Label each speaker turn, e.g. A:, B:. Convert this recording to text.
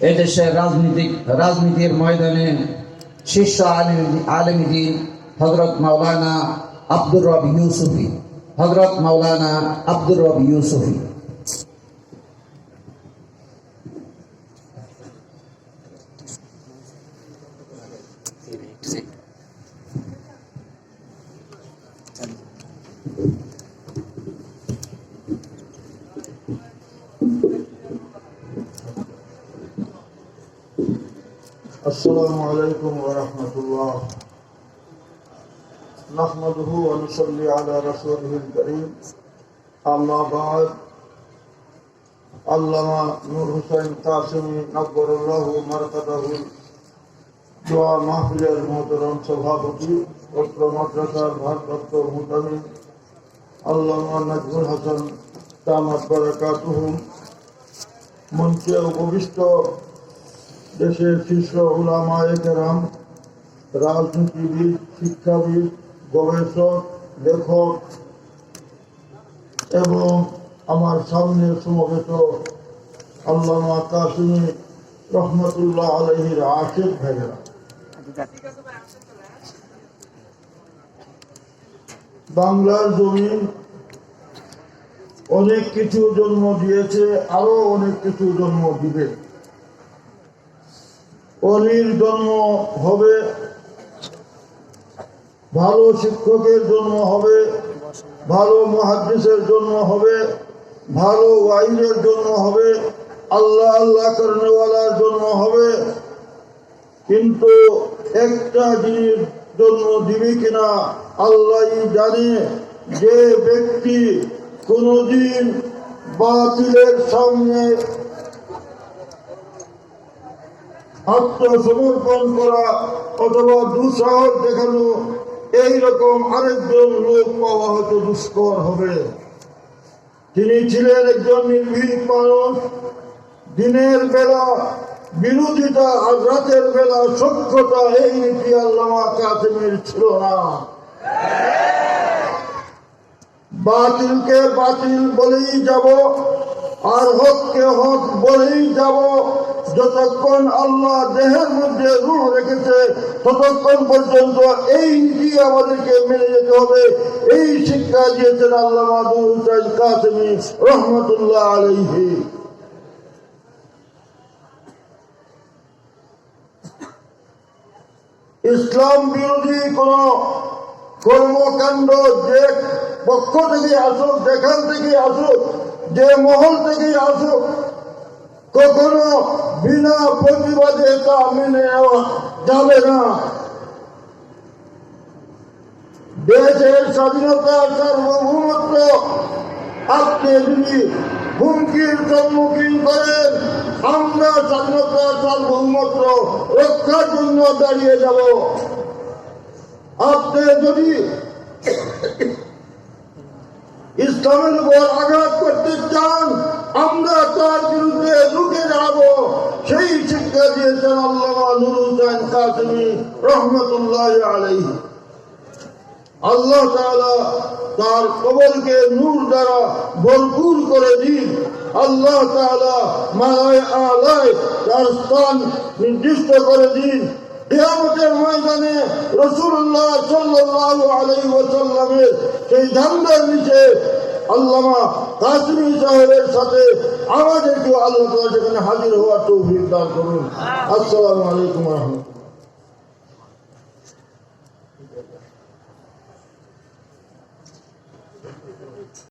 A: এদেশের রাজনীতিক রাজনীতির ময়দানে শীর্ষ আলিম আলমদিন হজরত মাওলানা আব্দুর রব ইউসুফি। হজরত মাওলানা আব্দুর রব ইউসুফি।
B: السلام عليكم ورحمة الله نحمده ونصلي على رسوله الكريم أما بعد علامہ نور حسین قاسمی نبر اللہ مرکز দোয়া মাহফিলের মোহতরম সভাপতি অত্র মাদ্রাসার ভারপ্রাপ্ত মোতামিন আল্লামা নাজমুল হাসান তামাত বারাকাতুহ মঞ্চে উপবিষ্ট দেশের শীর্ষ উলামায়ে কেরাম রাজনীতিবিদ, শিক্ষাবিদ, গবেষক, লেখক এবং আমার সামনে সমবেত আল্লামা কাসিমি রহমতুল্লাহ আলহির আশেখ ভাইয়েরা। বাংলার জমিন অনেক কিছু জন্ম দিয়েছে, আরও অনেক কিছু জন্ম দিবে। অলির জন্ম হবে, ভালো শিক্ষকের জন্ম হবে, ভালো মহাদিসের জন্ম হবে, ভালো ওয়াইনের জন্ম হবে, আল্লাহ আল্লাহ কর্নেওয়ালার জন্ম হবে। কিন্তু একটা জিনিস জন্ম দিবে কিনা আল্লাহ জানে যে ব্যক্তি কোনদিন বাতিলের সামনে আত্মসমর্পণ করা অথবা দুঃসাহস দেখানো এইরকম আরেকজন লোক পাওয়া হয়তো দুষ্কর হবে। তিনি ছিলেন একজন নির্ভীক মানুষ। দিনের বেলা, বিরোধিতা আর রাতের বেলা সক্ষতা এই নীতি আল্লামা কাসেমের ছিল না। বাতিলকে বাতিল বলেই যাব, আর হককে হক বলেই যাব। যতক্ষণ আল্লাহ দেহের মধ্যে রূহ রেখেছে, ততক্ষণ পর্যন্ত এই নীতি আমাদেরকে মেনে যেতে হবে। এই শিক্ষা দিয়েছেন আল্লাহ আলহি ইসলাম বিরোধী কোন কর্মকাণ্ড যে পক্ষ থেকে আসুক, যেখান থেকে আসুক, যে মহল থেকে আসুক কখনো বিনা প্রতিবাদে তা মেনে নেওয়া যাবে না। দেশের স্বাধীনতা, সার্বভৌমত্ব আপনি যদি হুমকির সম্মুখীন করেন। আমরা স্বাধীনতা, সার্বভৌমত্ব রক্ষার জন্য দাঁড়িয়ে যাব। আপনি যদি ইসলামের উপর আঘাত করতে চান শিক্ষা দিয়েছেন রহমতুল্লাহ আলাইহি। আল্লাহ তাআলা তার কবরকে নূর দ্বারা ভরপুর করে দিন। আল্লাহ তার স্থান নির্দিষ্ট করে দিন। কিয়ামতের ময়দানে রসুল্লাহ সাল্লাল্লাহু আলাইহি ওয়াসাল্লামের সেই ঝান্ডার নিচে আল্লামা কাশ্মীর সাহেবের সাথে আমাদেরকে আল্লাহ তালা যেখানে হাজির হওয়ার তৌফিক দান করুন। আসসালামু আলাইকুম রাহমাতুল্লাহ।